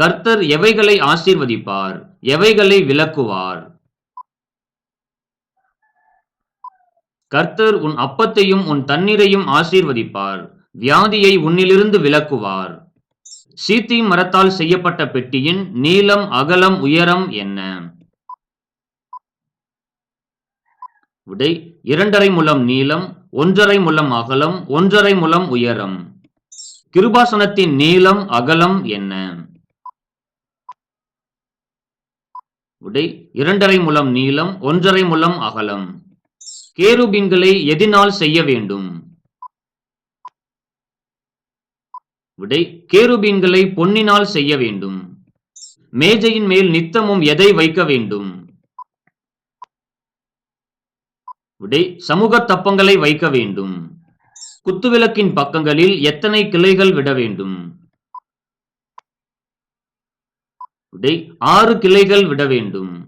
கர்த்தர் எவைகளை ஆசீர்வதிப்பார்? எவைகளை விலக்குவார் கர்த்தர் உன் அப்பத்தையும் உன் தண்ணீரையும் ஆசீர்வதிப்பார். வியாதியை உன்னிலிருந்து விலக்குவார் சீத்தி மரத்தால் செய்யப்பட்ட பெட்டியின் நீளம் அகலம் உயரம் என்ன? விடை இரண்டரை முழம் நீளம் ஒன்றரை முழம் அகலம் ஒன்றரை முழம் உயரம். கிருபாசனத்தின் நீளம் அகலம் என்ன? விடை இரண்டரை முழம் நீளம் ஒன்றரை முலம் அகலம். கேருபீன்களை எதினால் செய்ய வேண்டும்? விடை கேருபீன்களை பொன்னினால் செய்ய வேண்டும். மேஜையின் மேல் நித்தமும் எதை வைக்க வேண்டும்? விடை சமூக தப்பங்களை வைக்க வேண்டும். குத்துவிளக்கின் பக்கங்களில் எத்தனை கிளைகள் விட வேண்டும் விடை ஆறு கிளைகள் விட வேண்டும்.